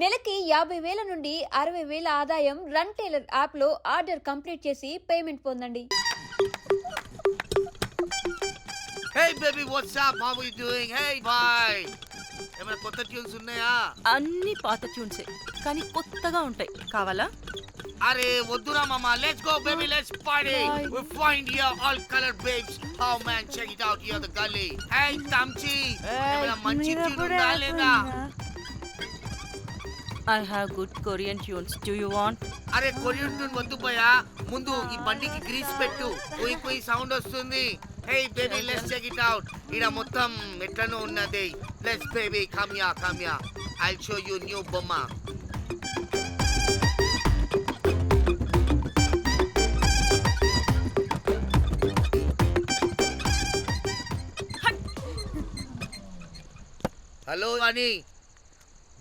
నెలకి యాభై వేల నుండి అరవై వేల ఆదాయం రన్ టైలర్ యాప్లో ఆర్డర్ కంప్లీట్ చేసి పేమెంట్ పొందండి. Hey baby, what's up? How are you doing? Hey, bye. ఏమైనా కొత్త ట్యూన్స్ ఉన్నాయా? అన్ని పాత ట్యూన్సే కానీ కొత్తగా ఉంటాయి. కావాలా? అరే వద్దురా మామ. Let's go baby let's party we find here all colour babes how man check it out here the గల్లీ హే తమ్చి ఏమైనా మంచి ట్యూన్ ఉందా లేదా? I have good Korean tunes do you want అరే కొరియన్ ట్యూన్ వద్దు పోయా. ముందు ఈ బండికి గ్రీస్ పెట్టు. కుయి కుయి సౌండ్ వస్తుంది. Hey baby let's check it out ఇడ మొత్తం ఎట్లనో ఉన్నది. Let's baby come ya come ya I show you new బొమ్మ. హలో అని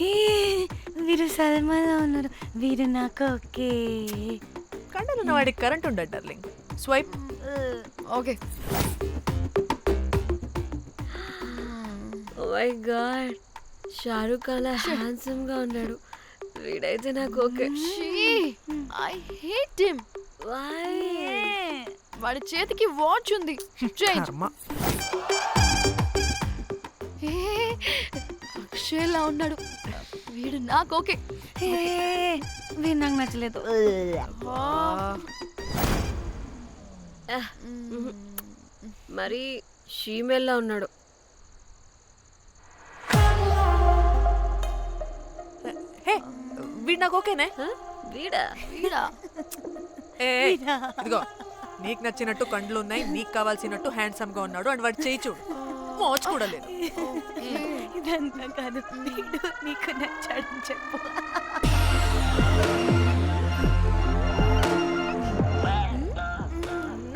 ఏ, వీరు సల్మాలో ఉన్నారు. వీరు నాకు ఓకే. కండలున్న వాడికి కరెంట్ ఉండడు darling swipe okay oh my god Shahrukh అలా హ్యాండ్సమ్గా ఉన్నాడు. వీడైతే నాకు ఓకే. I hate him? వాడి చేతికి వాచ్ ఉంది. చేంజ్ కర్మ. అక్షయ్లా ఉన్నాడు. వీడు నాకు ఓకే. వీడు నాకు నచ్చలేదు. మరి షీమేల్లా ఉన్నాడు. హే వీడు నాకు ఓకేనే? హ? వీడా? వీడా? ఏ ఏ, ఇదిగో నీకు నచ్చినట్టు కండ్లు ఉన్నాయి నీకు కావాల్సినట్టు హ్యాండ్సమ్గా ఉన్నాడు అండ్ వాడు చేయి చూడు. మోచు ఇదంతా కాదు. నీకు నచ్చాడని చెప్పు.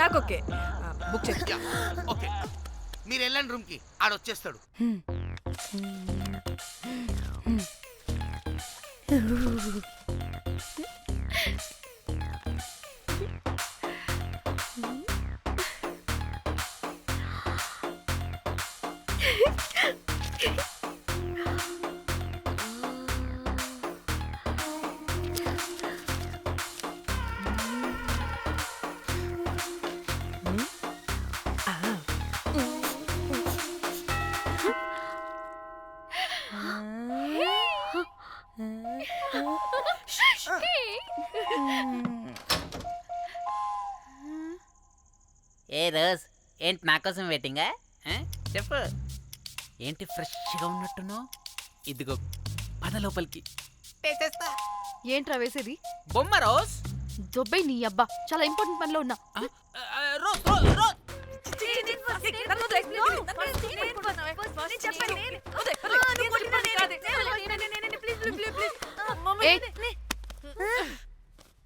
నాకు ఓకే. బుక్ చేసి యా, ఓకే. మీరు వెళ్ళండి రూమ్కి ఆడ ఏ రోజ్ ఏంటి నా కోసం వెయిటింగా ఆ? చెప్పు. ఏంటి ఫ్రెష్గా ఉన్నట్టును ఇదిగో పద లోపలికి. ఏంట్రా వేసేది? బొమ్మ రోజ్. దొబ్బై నీ అబ్బా చాలా ఇంపార్టెంట్ పనిలో ఉన్నా.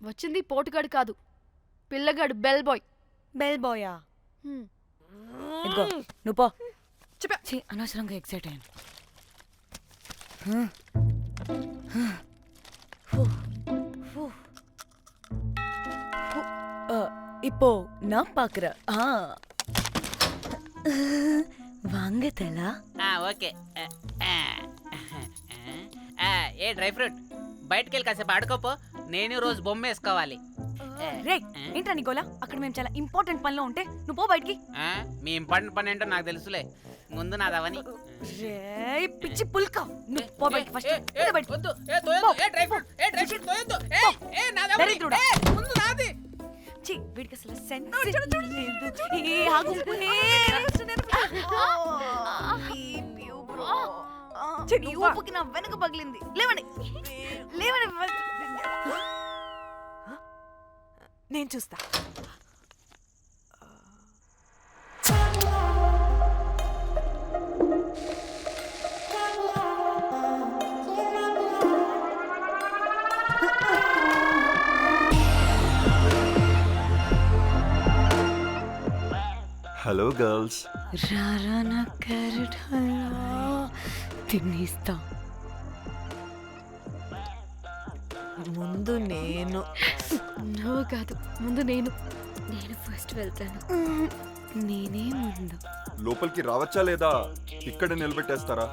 వచ్చింది పోటుగాడు కాదు పిల్లగాడు బెల్ బాయ్ బెల్ బాయా ఇదిగో నువ్వు పో ఛీ, అనవసరంగా ఎక్సైట్ అయ్యాను இப்போ நான் பாக்குறேன் ஆ వంగ ఓకే. ఏ డ్రై ఫ్రూట్ బయటకు వెళ్ళి కాసేపు ఆడుకోపో నేను రోజు బొమ్మ వేసుకోవాలి. ఏంట్రా నికోలా? అక్కడ మేము చాలా ఇంపార్టెంట్ పనిలో ఉంటే నువ్వు పో బయటికి. మీ ఇంపార్టెంట్ పని ఏంటో నాకు తెలుసులే. ముందు నాదవని పిచ్చి పుల్క. నువ్వు పో బయటికి ఫస్ట్. ఏ ముందు నాది. వీడికి అసలు లేదు. ఏ ఏ నీ ఊపుకి నా వెనక పగిలింది. లేవండి. లేవండి నేను చూస్తా. Hello girls. రారా నా క్యారెట్ హల్వా తినేస్తా. ముందు నేను. నువ్వు కాదు ముందు నేను. నేను ఫస్ట్ వెళ్తాను. నేనే ముందు. లోపలికి రావచ్చా లేదా? ఇక్కడ నిలబెట్టేస్తారా?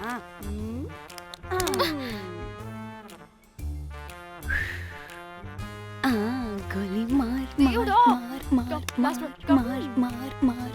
ఆ, గోలి మార్ దేవుడా! మార్ మార్ Come, last మార్ one,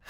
హ.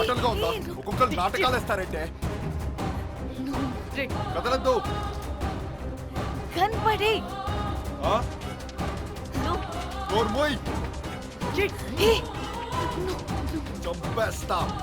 ఆటలుగా ఉందా? ఒక్కొక్కరు నాటకాలు వేస్తారంటే కదలద్దు. కనపడే. ఆ? డోర్ మూయ్. చంపేస్తా.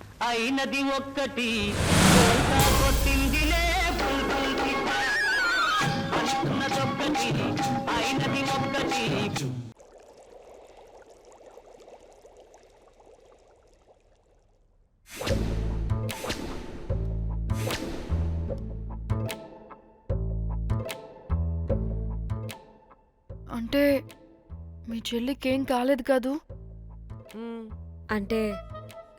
అయినది ఒక్కటి. కొట్టిందిలే. అనుకున్నదొక్కటి అయినది ఒక్కటి. అంటే మీ చెల్లికి ఏం కాలేదు కాదు? అంటే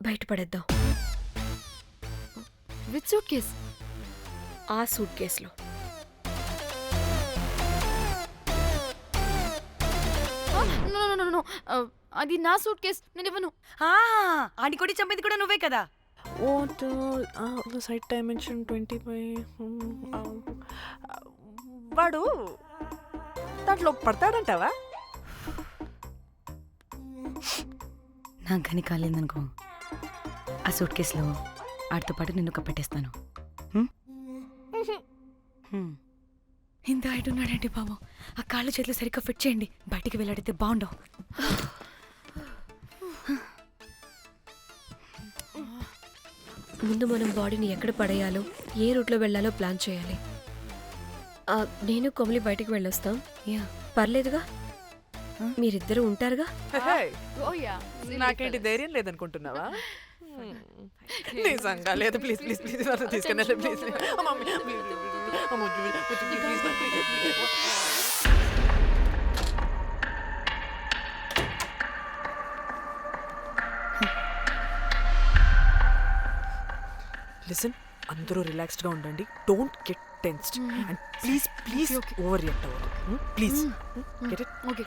బయటపడేద్దాం. విత్ సూట్ కేస్ ఆ సూట్ కేసులో నో నో నో నో అది నా సూట్ కేస్ నేను ఇవ్వను. ఆ, ఆడి కొడి చంపేది కూడా నువ్వే కదా? What site dimension twenty five వాడు దాంట్లో పడతాడంటావా? నాకు కానీ కాలేదనుకో. ఆ సూట్ కేసులో ఆడితో పాటు నిన్ను కప్పెట్టేస్తాను. హ్మ్? హ్మ్. ఇంత హైట్ ఉన్నాడంటే బాబు? ఆ కాళ్ళు చేతులు సరిగ్గా ఫిట్ చేయండి. బయటికి వెళ్ళాడితే బాగుండవు ముందు మనం బాడీని ఎక్కడ పడేయాలో ఏ రూట్లో వెళ్ళాలో ప్లాన్ చేయాలి. ఆ, నేను కొమలి బయటికి వెళ్ళొస్తాం. యా. పర్లేదుగా? మీరిద్దరూ ఉంటారుగా? నాకేంటి ధైర్యం లేదనుకుంటున్నావా? నిజంగా లేదు ప్లీజ్ ప్లీజ్ ప్లీజ్ నన్ను తీసుకెళ్ళి ప్లీజ్ లిసన్ అందరూ రిలాక్స్డ్గా ఉండండి. Don't get tensed and please please overreact అవ్వదు ప్లీజ్ గెట్ ఇట్ ఓకే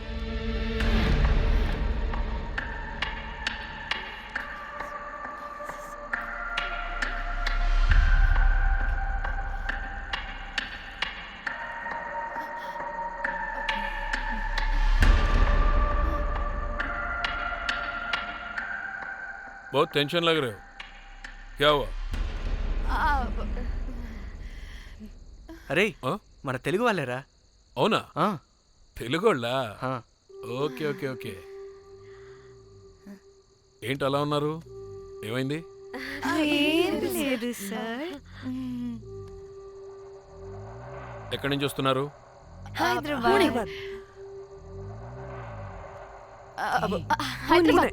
बहुत टेंशन लग रहे हो क्या हुआ అరే ఆ? మన తెలుగు వాళ్ళేరా అవునా ఆ, తెలుగోళ్ళా ఆ. ఓకే ఓకే ఓకే ఏంటి అలా ఉన్నారు ఏమైంది ఏం లేదు సార్ ఎక్కడి నుంచి వస్తున్నారు హైదరాబాద్ హైదరాబాద్ ఏయ్!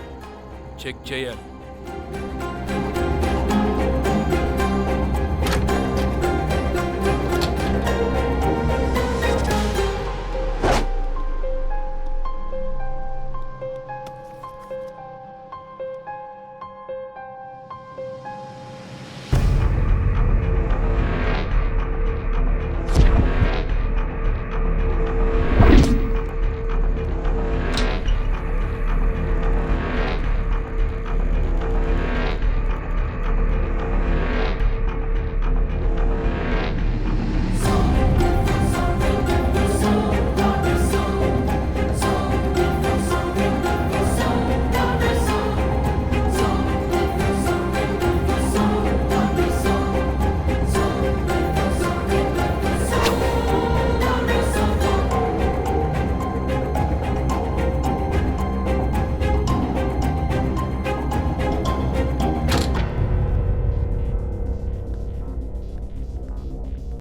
చెక్ చేయాలి.